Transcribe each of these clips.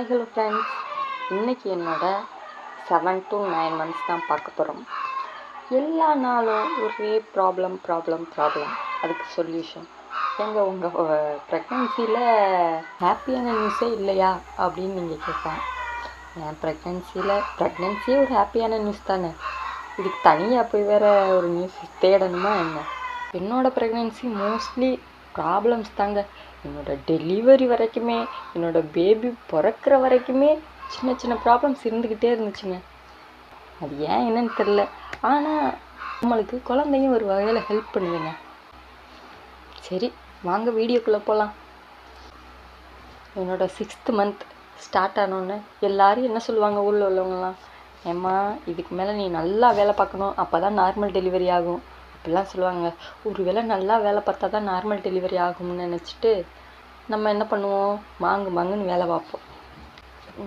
Hi hello friends இன்றைக்கி என்னோட seven to nine months தான் பார்க்க போகிறோம் எல்லா நாளும் ஒரே ப்ராப்ளம் ப்ராப்ளம் ப்ராப்ளம் அதுக்கு சொல்யூஷன் எங்கள் உங்கள் ப்ரெக்னென்சியில் ஹாப்பியான நியூஸே இல்லையா? அப்படின்னு நீங்கள் கேட்பேன் என் ப்ரெக்னென்சியில் ப்ரெக்னென்சியே ஒரு ஹாப்பியான நியூஸ் தானே? இதுக்கு தனியாக போய் வேறு ஒரு நியூஸ் தேடணுமா என்ன? என்னோடய ப்ரெக்னென்சி மோஸ்ட்லி ப்ராப்ளம்ஸ் தாங்க. என்னோட டெலிவரி வரைக்குமே என்னோட பேபி பிறக்கிற வரைக்குமே சின்ன சின்ன ப்ராப்ளம்ஸ் இருந்துக்கிட்டே இருந்துச்சுங்க. அது ஏன் என்னன்னு தெரில ஆனால் நம்மளுக்கு குழந்தையும் ஒரு வகையில் ஹெல்ப் பண்ணுதுங்க. சரி வாங்க வீடியோக்குள்ளே போகலாம் என்னோட சிக்ஸ்த்து மந்த் ஸ்டார்ட் ஆனோன்னு எல்லாரும் என்ன சொல்லுவாங்க ஊரில் உள்ளவங்கலாம்? ஏம்மா இதுக்கு மேலே நீ நல்லா வேலை பார்க்கணும். அப்போ தான் நார்மல் டெலிவரி ஆகும். அப்படிலாம் சொல்லுவாங்க. ஒரு வேளை நல்லா வேலை பார்த்தா தான் நார்மல் டெலிவரி ஆகும்னு நினச்சிட்டு நம்ம என்ன பண்ணுவோம்? மாங்கு மாங்குன்னு வேலை பார்ப்போம்.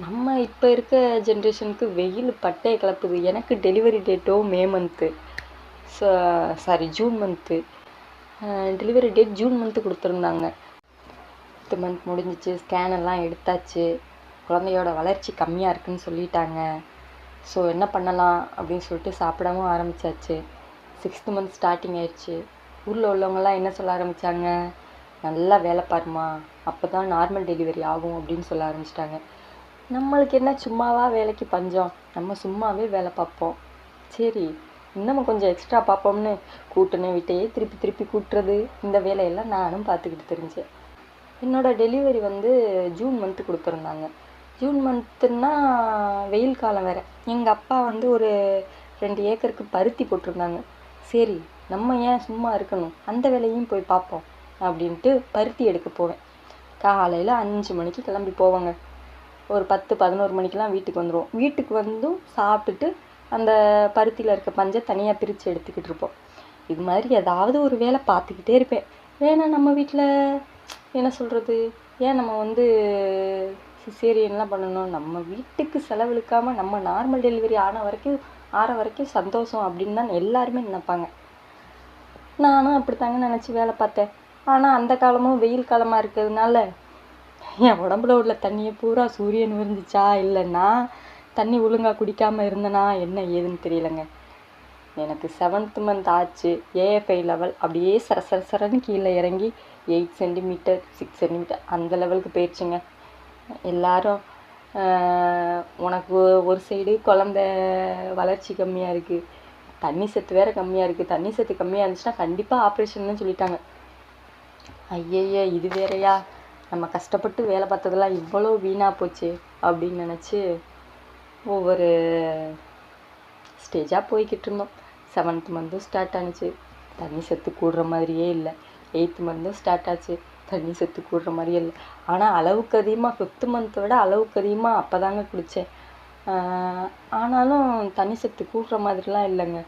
நம்ம இப்போ இருக்க ஜென்ரேஷனுக்கு வெயில் பட்டையை கிளப்புது எனக்கு delivery டேட்டோ May month sorry June month delivery date June month கொடுத்துருந்தாங்க. பத்து மந்த் முடிஞ்சிச்சு. ஸ்கேனெல்லாம் எடுத்தாச்சு. குழந்தையோட வளர்ச்சி கம்மியாக இருக்குன்னு சொல்லிட்டாங்க. ஸோ என்ன பண்ணலாம்? அப்படின்னு சொல்லிட்டு சாப்பிடவும் ஆரம்பித்தாச்சு சிக்ஸ்த்து மந்த் ஸ்டார்டிங் ஆயிடுச்சு. ஊரில் உள்ளவங்கெல்லாம் என்ன சொல்ல ஆரம்பித்தாங்க நல்லா வேலை பாருமா அப்போ தான் நார்மல் டெலிவரி ஆகும் அப்படின்னு சொல்ல ஆரம்பிச்சிட்டாங்க. நம்மளுக்கு என்ன சும்மாவா வேலைக்கு பஞ்சம்? நம்ம சும்மாவே வேலை பார்ப்போம். சரி இன்னமும் கொஞ்சம் எக்ஸ்ட்ரா பார்ப்போம்னு கூட்டின வீட்டையே திருப்பி திருப்பி கூட்டுறது இந்த வேலையெல்லாம் நானும் பார்த்துக்கிட்டு தெரிஞ்சேன். என்னோடய டெலிவரி வந்து ஜூன் மந்த்து கொடுத்துருந்தாங்க. ஜூன் மந்த்துன்னா வெயில் காலம் வேறு. எங்கள் அப்பா வந்து ஒரு ரெண்டு ஏக்கருக்கு பருத்தி போட்டிருந்தாங்க. சரி நம்ம ஏன் சும்மா இருக்கணும்? அந்த வேலையும் போய் பார்ப்போம் அப்படின்ட்டு பருத்தி எடுக்க போவேன். காலையில் அஞ்சு மணிக்கு கிளம்பி போவாங்க. ஒரு பத்து பதினோரு மணிக்கெலாம் வீட்டுக்கு வந்துடுவோம் வீட்டுக்கு வந்தும் சாப்பிட்டுட்டு அந்த பருத்தியில் இருக்க பஞ்சை தனியாக பிரித்து எடுத்துக்கிட்டு இருப்போம். இது மாதிரி ஏதாவது ஒரு வேலை பார்த்துக்கிட்டே இருப்பேன். ஏன்னா நம்ம வீட்டில் என்ன சொல்கிறது ஏன் நம்ம வந்து சிசேரியன்லாம் பண்ணணும்? நம்ம வீட்டுக்கு செலவழிக்காமல் நம்ம நார்மல் டெலிவரி ஆன வரைக்கும் ஆற வரைக்கும் சந்தோஷம் அப்படின்னு தான் எல்லாருமே நினைப்பாங்க. நானும் அப்படித்தாங்க நினச்சி வேலை பார்த்தேன். ஆனால் அந்த காலமும் வெயில் காலமாக இருக்கிறதுனால என் உடம்புல உள்ள தண்ணியை பூரா சூரியன் விருந்துச்சா இல்லைன்னா தண்ணி ஒழுங்காக குடிக்காமல் இருந்தனா என்ன ஏதுன்னு தெரியலங்க. எனக்கு செவன்த் மந்த் ஆச்சு. ஏஎஃப்ஐ லெவல் அப்படியே சர சர சரன்னு கீழே இறங்கி எயிட் சென்டிமீட்டர் சிக்ஸ் சென்டிமீட்டர் அந்த லெவலுக்கு போயிடுச்சுங்க. எல்லாரும் உனக்கு ஒரு சைடு குழந்த வளர்ச்சி கம்மியாக இருக்குது தண்ணி சத்து வேறு கம்மியாக இருக்குது தண்ணி சத்து கம்மியாக இருந்துச்சுன்னா கண்டிப்பாக ஆப்ரேஷன்னு சொல்லிட்டாங்க. ஐயையோ இது வேறையா? நம்ம கஷ்டப்பட்டு வேலை பார்த்ததெல்லாம் இவ்வளோ வீணாக போச்சு அப்படின்னு நினச்சி ஒவ்வொரு ஸ்டேஜாக போய்கிட்டு இருந்தோம். செவன்த் மந்த்தும் ஸ்டார்ட் ஆனிச்சு. தண்ணி சத்து கூடுற மாதிரியே இல்லை. எயித்து மந்த்தும் ஸ்டார்ட் ஆச்சு. தண்ணி சத்து கூடுற மாதிரியே இல்லை. ஆனால் அளவுக்கு அதிகமாக ஃபிஃப்த்து மந்த்தை விட அளவுக்கு அதிகமாக அப்போ தாங்க குடித்தேன் ஆனாலும் தண்ணி சத்து கூடுற மாதிரிலாம் இல்லைங்க.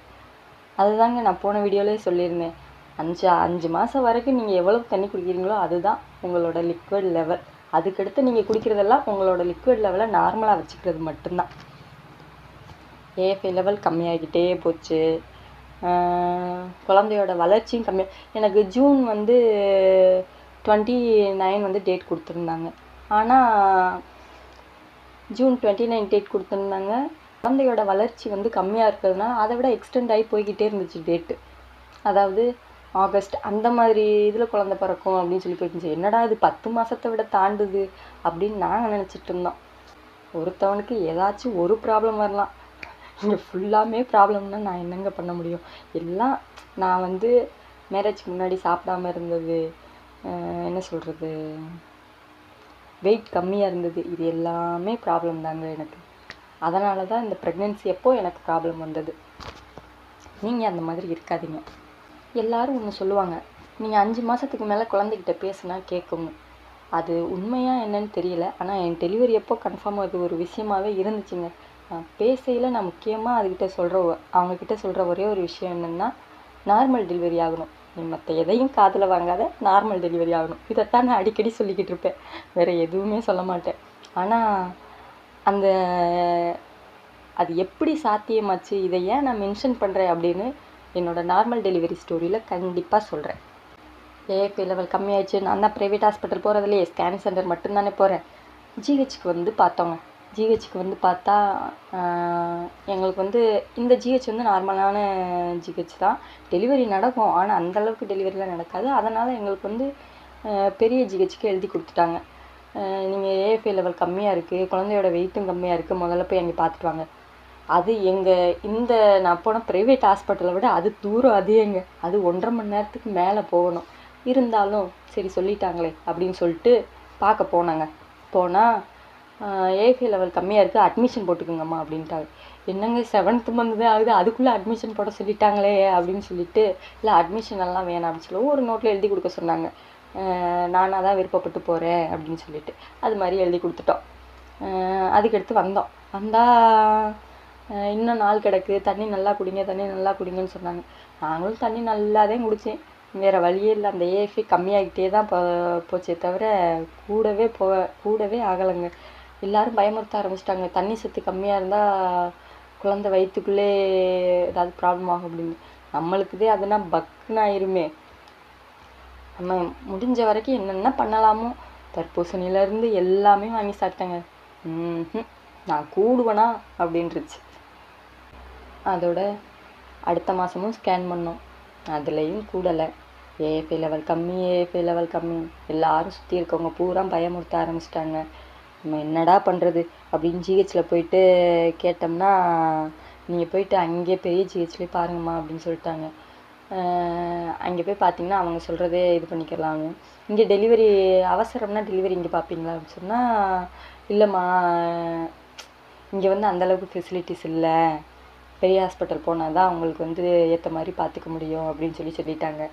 அதுதாங்க நான் போன வீடியோலேயே சொல்லியிருந்தேன். அஞ்சு அஞ்சு மாதம் வரைக்கும் நீங்கள் எவ்வளோ தண்ணி குடிக்கிறீங்களோ அதுதான் உங்களோட லிக்விட் லெவல் அதுக்கடுத்து நீங்கள் குடிக்கிறதெல்லாம் உங்களோட லிக்விட் லெவலை நார்மலாக வச்சுக்கிறது மட்டும்தான். ஏஎஃப்ஐ லெவல் கம்மியாகிக்கிட்டே போச்சு. குழந்தையோட வளர்ச்சியும் கம்மியாக எனக்கு ஜூன் வந்து டுவெண்ட்டி நைன் வந்து டேட் கொடுத்துருந்தாங்க. ஆனால் ஜூன் டுவெண்ட்டி நைன் டேட் கொடுத்துருந்தாங்க. குழந்தையோட வளர்ச்சி வந்து கம்மியாக இருக்கிறதுனால அதை விட எக்ஸ்டெண்ட் ஆகி போய்கிட்டே இருந்துச்சு டேட்டு அதாவது ஆகஸ்ட் அந்த மாதிரி இதில் குழந்த பிறக்கும் அப்படின்னு சொல்லி போயிருந்துச்சு என்னடா இது பத்து மாதத்தை விட தாண்டுது அப்படின்னு நாங்கள் நினச்சிட்டு இருந்தோம். ஒருத்தவனுக்கு ஏதாச்சும் ஒரு ப்ராப்ளம் வரலாம். இங்கே ஃபுல்லாமே ப்ராப்ளம்னா நான் என்னங்க பண்ண முடியும்? எல்லாம் நான் வந்து மேரேஜ்க்கு முன்னாடி சாப்பிடாம இருந்தது. என்ன சொல்கிறது வெயிட் கம்மியாக இருந்தது. இது எல்லாமே ப்ராப்ளம் தாங்க எனக்கு. அதனால தான் இந்த ப்ரெக்னென்சி எப்போ எனக்கு ப்ராப்ளம் வந்தது. நீங்கள் அந்த மாதிரி இருக்காதீங்க. எல்லாரும் ஒன்று சொல்லுவாங்க. நீங்கள் அஞ்சு மாதத்துக்கு மேலே குழந்தைகிட்ட பேசுனா கேட்குங்க அது உண்மையாக என்னன்னு தெரியல. ஆனால் என் டெலிவரி எப்போ கன்ஃபார்ம் அது ஒரு விஷயமாகவே இருந்துச்சுங்க. நான் பேசையில் நான் முக்கியமாக அதுக்கிட்ட சொல்கிற அவங்கக்கிட்ட சொல்கிற ஒரே ஒரு விஷயம் என்னென்னா நார்மல் டெலிவரி ஆகணும். நீ மற்ற எதையும் காதில் வாங்காத. நார்மல் டெலிவரி ஆகணும். இதைத்தான் நான் அடிக்கடி சொல்லிக்கிட்டு இருப்பேன். வேறு எதுவுமே சொல்ல மாட்டேன். ஆனால் அந்த அது எப்படி சாத்தியமாச்சு? இதை ஏன் நான் மென்ஷன் பண்ணுறேன் அப்படின்னு என்னோடய நார்மல் டெலிவரி ஸ்டோரியில் கண்டிப்பாக சொல்கிறேன் ஏஎஃப்ஐ லெவல் கம்மியாயிடுச்சு. நான் தான் ப்ரைவேட் ஹாஸ்பிட்டல் போகிறதுலையே ஸ்கேன் சென்டர் மட்டும்தானே போகிறேன் ஜிஹெச்சுக்கு வந்து பார்த்தோங்க. ஜிஹெச்சுக்கு வந்து பார்த்தா எங்களுக்கு வந்து இந்த ஜிஹெச் வந்து நார்மலான ஜிஹெச் தான். டெலிவரி நடக்கும். ஆனால் அந்தளவுக்கு டெலிவரிலாம் நடக்காது. அதனால் எங்களுக்கு வந்து பெரிய ஜிஹெச்சுக்கு எழுதி கொடுத்துட்டாங்க. நீங்கள் ஏஎஃப்ஏ லெவல் கம்மியாக இருக்குது குழந்தையோட வெயிட்டும் கம்மியாக இருக்குது முதல்ல போய் அங்கே பார்த்துட்டு வாங்க. அது எங்கள் இந்த நான் போன ப்ரைவேட் ஹாஸ்பிட்டலை விட அது தூரம் அதிகங்க. அது ஒன்றரை மணி நேரத்துக்கு மேலே போகணும். இருந்தாலும் சரி சொல்லிட்டாங்களே அப்படின்னு சொல்லிட்டு பார்க்க போனாங்க. போனால் ஏஃபி லெவல் கம்மியாக இருக்குது அட்மிஷன் போட்டுக்கோங்கம்மா அப்படின்ட்டாங்க. என்னங்க செவன்த் மந்த் தான் ஆகுது அதுக்குள்ளே அட்மிஷன் போட சொல்லிட்டாங்களே அப்படின்னு சொல்லிட்டு இல்லை அட்மிஷன் எல்லாம் வேணாம் அப்படின்னு சொல்லி ஒரு நோட்டில் எழுதி கொடுக்க சொன்னாங்க. நானாக தான் விருப்பப்பட்டு போகிறேன் அப்படின்னு சொல்லிட்டு. அது மாதிரி எழுதி கொடுத்துட்டோம். அதுக்கடுத்து வந்தோம். வந்தால் இன்னும் நாள் கிடக்கு. தண்ணி நல்லா குடிங்க தண்ணி நல்லா குடிங்கன்னு சொன்னாங்க. நாங்களும் தண்ணி நல்லா தான் குடித்தேன் வேறு வழியே இல்லை. அந்த ஏஎஃபி கம்மியாகிட்டே தான் போ போச்சே தவிர கூடவே போ கூடவே ஆகலைங்க. எல்லாரும் பயமுறுத்த ஆரம்பிச்சிட்டாங்க. தண்ணி சத்து கம்மியாக இருந்தால் குழந்தை வயிற்றுக்குள்ளே ஏதாவது ப்ராப்ளம் ஆகும் அப்படின்னு. நம்மளுக்குதே அதுனா பக்குன்னு ஆயிருமே. நம்ம முடிஞ்ச வரைக்கும் என்னென்ன பண்ணலாமோ. தர்பூசணியிலேருந்து எல்லாமே வாங்கி சாப்பிட்டேங்க. ம் நான் கூடுவேனா அப்படின்ருச்சு அதோட அடுத்த மாதமும் ஸ்கேன் பண்ணோம். அதுலேயும் கூடலை. ஏஎஃப்ஏ லெவல் கம்மி ஏஎஃப்ஏ லெவல் கம்மி. எல்லாரும் சுற்றி இருக்கவங்க பூரா பயமுறுத்த ஆரம்பிச்சிட்டாங்க. நம்ம என்னடா பண்ணுறது அப்படின்னு ஜிஹெச்சில் போயிட்டு கேட்டோம்னா நீங்கள் போயிட்டு அங்கேயே பெரிய ஜிஹெச்லேயே பாருங்கம்மா அப்படின்னு சொல்லிட்டாங்க. அங்கே போய் பார்த்தீங்கன்னா அவங்க சொல்கிறதே இது பண்ணிக்கலாங்க. இங்கே டெலிவரி அவசரம்னா டெலிவரி இங்கே பார்ப்பீங்களா அப்படின்னு சொன்னால் இல்லைம்மா இங்கே வந்து அந்தளவுக்கு ஃபெசிலிட்டிஸ் இல்லை. பெரிய ஹாஸ்பிட்டல் போனால் தான் அவங்களுக்கு வந்து ஏற்ற மாதிரி பார்த்துக்க முடியும் அப்படின்னு சொல்லி சொல்லிட்டாங்க.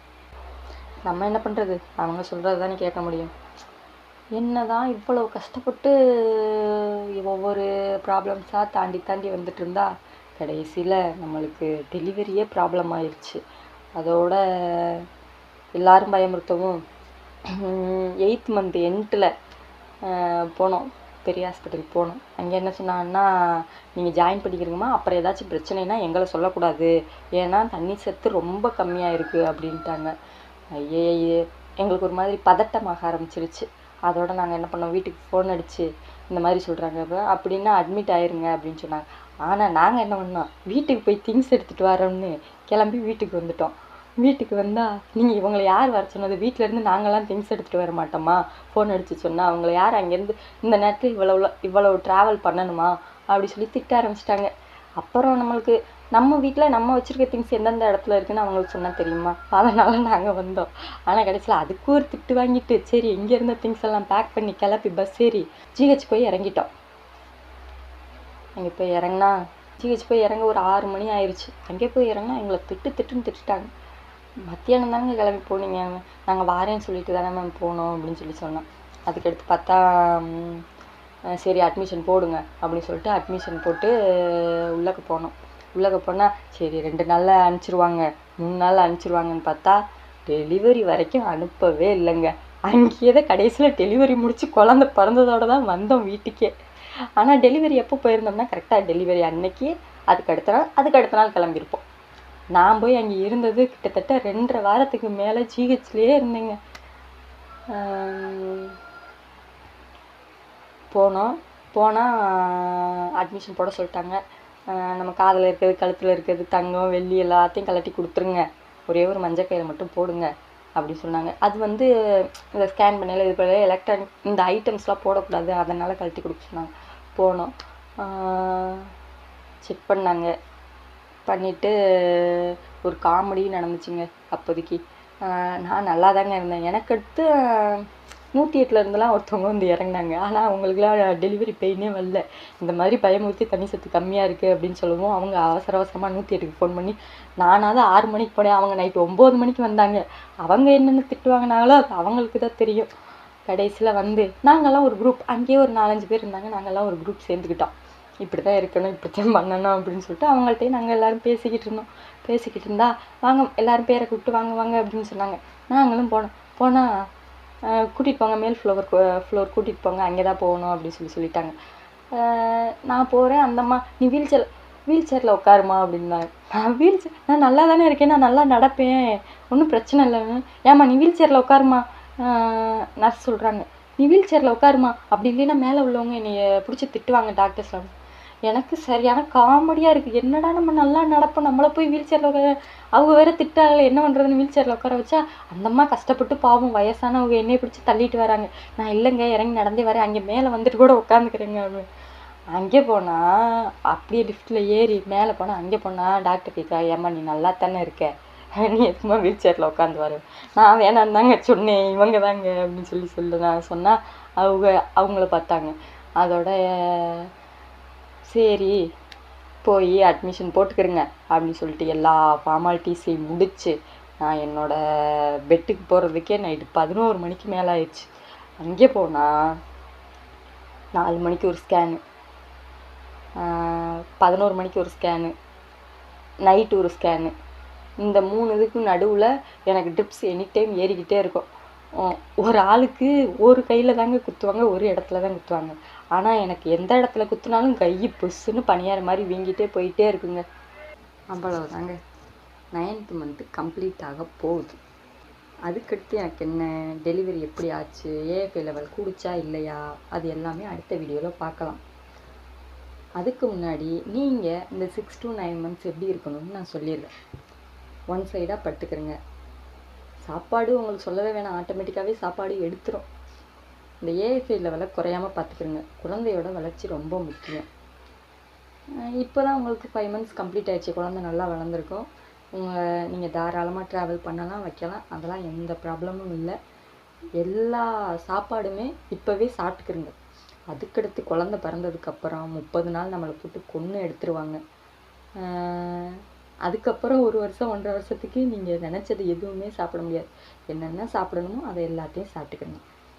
நம்ம என்ன பண்ணுறது அவங்க சொல்கிறது தானே கேட்க முடியும். என்ன தான் இவ்வளோ கஷ்டப்பட்டு ஒவ்வொரு ப்ராப்ளம்ஸாக தாண்டி தாண்டி வந்துட்டு இருந்தா கடைசியில் நம்மளுக்கு டெலிவரியே ப்ராப்ளம் ஆயிடுச்சு அதோட எல்லாரும் பயமுறுத்தவும் எயித் மந்த் எண்டில் போனோம். பெரிய ஹாஸ்பிட்டல் போனோம். அங்கே என்ன சொன்னாங்கன்னா நீங்கள் ஜாயின் பண்ணிக்கிறீங்கம்மா அப்புறம் ஏதாச்சும் பிரச்சனைனா எங்களை சொல்லக்கூடாது. ஏன்னா தண்ணி சத்து ரொம்ப கம்மியாக இருக்குது அப்படின்ட்டாங்க. ஐயே எங்களுக்கு ஒரு மாதிரி பதட்டமாக ஆரம்பிச்சிருச்சு. அதோட நாங்கள் என்ன பண்ணோம் வீட்டுக்கு ஃபோன் அடித்து இந்த மாதிரி சொல்கிறாங்க அப்போ அப்படின்னா அட்மிட் ஆயிருங்க அப்படின்னு சொன்னாங்க. ஆனால் நாங்கள் என்ன பண்ணோம் வீட்டுக்கு போய் திங்ஸ் எடுத்துகிட்டு வரோம்னு கிளம்பி வீட்டுக்கு வந்துட்டோம். வீட்டுக்கு வந்தால் நீங்கள் இவங்களை யார் வர சொன்னது? வீட்டிலேருந்து நாங்களாம் திங்ஸ் எடுத்துகிட்டு வர மாட்டோமா? ஃபோன் அடித்து சொன்னால் அவங்கள யார் அங்கேருந்து இந்த நேரத்தில் இவ்வளோ இவ்வளோ ட்ராவல் பண்ணணுமா? அப்படி சொல்லி திட்ட ஆரம்பிச்சிட்டாங்க. அப்புறம் நம்மளுக்கு நம்ம வீட்டில் நம்ம வச்சுருக்க திங்ஸ் எந்தெந்த இடத்துல இருக்குன்னு அவங்களுக்கு சொன்னால் தெரியுமா? அதனால் நாங்கள் வந்தோம். ஆனால் கடைசியில் அதுக்கு ஒரு திட்டு வாங்கிட்டு சரி இங்கே இருந்த திங்ஸ் எல்லாம் பேக் பண்ணி கிளப்பி பஸ் ஏறி ஜிஹெச் போய் இறங்கிட்டோம். அங்கே போய் இறங்கினா ஜிஹெச் போய் இறங்க ஒரு ஆறு மணி ஆயிடுச்சு அங்கே போய் இறங்கினா எங்களை திட்டு திட்டுன்னு திட்டுட்டாங்க. மத்தியானம் தானே கிளம்பி போனீங்க? நாங்கள் வாரேன்னு சொல்லிட்டு தானே மேம் போனோம் அப்படின்னு சொல்லி சொன்னோம். அதுக்கடுத்து பார்த்தா சரி அட்மிஷன் போடுங்க அப்படின்னு சொல்லிட்டு அட்மிஷன் போட்டு உள்ளக்க போனோம். உள்ளக போனால் சரி ரெண்டு நாளில் அனுப்பிச்சிருவாங்க. மூணு நாளில் அனுப்பிச்சிருவாங்கன்னு பார்த்தா டெலிவரி வரைக்கும் அனுப்பவே இல்லைங்க. அங்கேயே தான் கடைசியில் டெலிவரி முடித்து குழந்த பிறந்ததோட தான் வந்தோம் வீட்டுக்கே. ஆனால் டெலிவரி எப்போ போயிருந்தோம்னா கரெக்டாக டெலிவரி அன்னைக்கு அதுக்கு அடுத்த நாள் அதுக்கு அடுத்த நாள் கிளம்பியிருப்போம். நான் போய் அங்கே இருந்தது கிட்டத்தட்ட ரெண்டரை வாரத்துக்கு மேலே ஜிஹெச்லேயே இருந்தேங்க. போனோம். போனால் அட்மிஷன் போட சொல்லிட்டாங்க. நம்ம காதில் இருக்கிறது கழுத்தில் இருக்கிறது தங்கம் வெள்ளி எல்லாத்தையும் கலட்டி கொடுத்துருங்க. ஒரே ஒரு மஞ்சள் கயிறை மட்டும் போடுங்க அப்படி சொன்னாங்க. அது வந்து இந்த ஸ்கேன் பண்ணல இது பண்ணல எலக்ட்ரானிக் இந்த ஐட்டம்ஸ்லாம் போடக்கூடாது அதனால் கழட்டி கொடுக்க சொன்னாங்க. போனோம். செக் பண்ணாங்க. பண்ணிவிட்டு ஒரு காமெடி நடந்துச்சுங்க அப்போதைக்கு. நான் நல்லா தாங்க இருந்தேன். எனக்கு அடுத்து நூற்றி எட்டில் இருந்தெல்லாம் ஒருத்தவங்க வந்து இறங்குனாங்க. ஆனால் அவங்களுக்குலாம் டெலிவரி பெயினே வரல. இந்த மாதிரி பயமுறுத்தி தண்ணி சத்து கம்மியாக இருக்குது அப்படின்னு சொல்லவும் அவங்க அவசர அவசரமாக நூற்றி எட்டுக்கு ஃபோன் பண்ணி நானாவது ஆறு மணிக்கு போனேன். அவங்க நைட்டு ஒம்பது மணிக்கு வந்தாங்க. அவங்க என்னென்ன திட்டு வாங்கினாங்களோ அது அவங்களுக்கு தான் தெரியும். கடைசியில் வந்து நாங்கள்லாம் ஒரு குரூப் அங்கேயே ஒரு நாலஞ்சு பேர் இருந்தாங்க. நாங்கள்லாம் ஒரு குரூப் சேர்ந்துக்கிட்டோம் இப்படி தான் இருக்கணும் இப்படி தான் பண்ணணும் அப்படின்னு சொல்லிட்டு அவங்கள்ட்டையும் நாங்கள் எல்லோரும் பேசிக்கிட்டு இருந்தோம். பேசிக்கிட்டு இருந்தால் வாங்க எல்லோரும் பேரை கூப்பிட்டு வாங்க வாங்க அப்படின்னு சொன்னாங்க. நாங்களும் போனோம். போனால் கூட்டிகிட்டு போங்க மேல் ஃப்ளோர் ஃப்ளோர் கூட்டிகிட்டு போங்க அங்கே தான் போகணும் அப்படின்னு சொல்லி சொல்லிட்டாங்க. நான் போகிறேன் அந்தம்மா நீ வீல் சேர் வீல் சேரில் உட்காருமா? அப்படின்னாங்க. நான் வீல் சேர் நான் நல்லா தானே இருக்கேன் நான் நல்லா நடப்பேன் ஒன்றும் பிரச்சனை இல்லை. ஏம்மா நீ வீல் சேரில் உட்காருமா? நர்ஸ் சொல்கிறாங்க நீ வீல் சேரில் உட்காருமா? அப்படி இல்லைன்னா மேலே உள்ளவங்க என்னைய பிடிச்சி திட்டுவாங்க டாக்டர்ஸ்லாம் எனக்கு சரியான காமெடியாக இருக்குது என்னடா நம்ம நல்லா நடப்போம். நம்மளை போய் வீல் சேரில் உட்கார அவங்க வேறு திட்டாங்களே என்ன பண்ணுறதுன்னு வீல் சேரில் உட்கார வச்சா அந்த அம்மா கஷ்டப்பட்டு பாவம் வயசானவங்க என்னையை பிடிச்சி தள்ளிட்டு வராங்க. நான் இல்லைங்க இறங்கி நடந்தே வரேன். அங்கே மேலே வந்துட்டு கூட உட்காந்துக்கிறேங்க அப்படின்னு அங்கே போனால் அப்படியே லிஃப்ட்டில் ஏறி மேலே போனால் அங்கே போனால் டாக்டர் கேட்கா ஏம்மா நீ நல்லா தானே இருக்க? நீ எதுமா வீல் சேரில் உட்காந்து வர? நான் வேணாம் தாங்க சொன்னேன். இவங்க தாங்க. அப்படின்னு சொல்லி சொல்லு நான் சொன்னால் அவங்க அவங்கள பார்த்தாங்க. அதோட சரி போய் அட்மிஷன் போட்டுக்கிறங்க அப்படின்னு சொல்லிட்டு எல்லா ஃபார்மாலிட்டிஸையும் முடிச்சு நான் என்னோட பெட்டுக்கு போகிறதுக்கே நைட்டு பதினோரு மணிக்கு மேலே ஆயிடுச்சு. அங்கே போனால் நாலு மணிக்கு ஒரு ஸ்கேனு பதினோரு மணிக்கு ஒரு ஸ்கேனு நைட்டு ஒரு ஸ்கேனு இந்த மூணு இதுக்கு நடுவில் எனக்கு ட்ரிப்ஸ் எனி டைம் ஏறிக்கிட்டே இருக்கும். ஒரு ஆளுக்கு ஒரு கையில் தாங்க குத்துவாங்க ஒரு இடத்துல தான் குத்துவாங்க. ஆனால் எனக்கு எந்த இடத்துல குத்துனாலும் கை புஷ்ஷுன்னு பணியார மாதிரி வீங்கிட்டே போயிட்டே இருக்குங்க. அவ்வளவுதாங்க. நைன்த்து மந்த்து கம்ப்ளீட் ஆக போகுது. அதுக்கடுத்து எனக்கு என்ன? டெலிவரி எப்படி ஆச்சு? ஏஎஃப்ஐ லெவல் கூடிச்சா இல்லையா? அது எல்லாமே அடுத்த வீடியோவில் பார்க்கலாம். அதுக்கு முன்னாடி நீங்கள் இந்த சிக்ஸ் டு நைன் மந்த்ஸ் எப்படி இருக்கணும்னு நான் சொல்லிடுறேன். ஒன் சைடாக படுத்துக்கிறேங்க சாப்பாடு உங்களுக்கு சொல்லவே வேணாம். ஆட்டோமேட்டிக்காகவே சாப்பாடு எடுத்துரும். இந்த ஏஎஃப்ஐ லெவலை குறையாமல் பார்த்துக்கிறங்க. குழந்தையோட வளர்ச்சி ரொம்ப முக்கியம். இப்போ தான் உங்களுக்கு ஃபைவ் மந்த்ஸ் கம்ப்ளீட் ஆகிடுச்சு குழந்தை நல்லா வளர்ந்துருக்கும். உங்கள் நீங்கள் தாராளமாக ட்ராவல் பண்ணலாம் வைக்கலாம். அதெல்லாம் எந்த ப்ராப்ளமும் இல்லை. எல்லா சாப்பாடுமே இப்போவே சாப்பிட்டுக்கிறங்க அதுக்கடுத்து குழந்த பிறந்ததுக்கப்புறம் முப்பது நாள் நம்மளை போட்டு கொன்று எடுத்துருவாங்க. அதுக்கப்புறம் ஒரு வருஷம் ஒன்றரை வருஷத்துக்கு நீங்கள் நினச்சது எதுவுமே சாப்பிட முடியாது. என்னென்ன சாப்பிடணுமோ அதை எல்லாத்தையும் சாப்பிட்டுக்கணும்.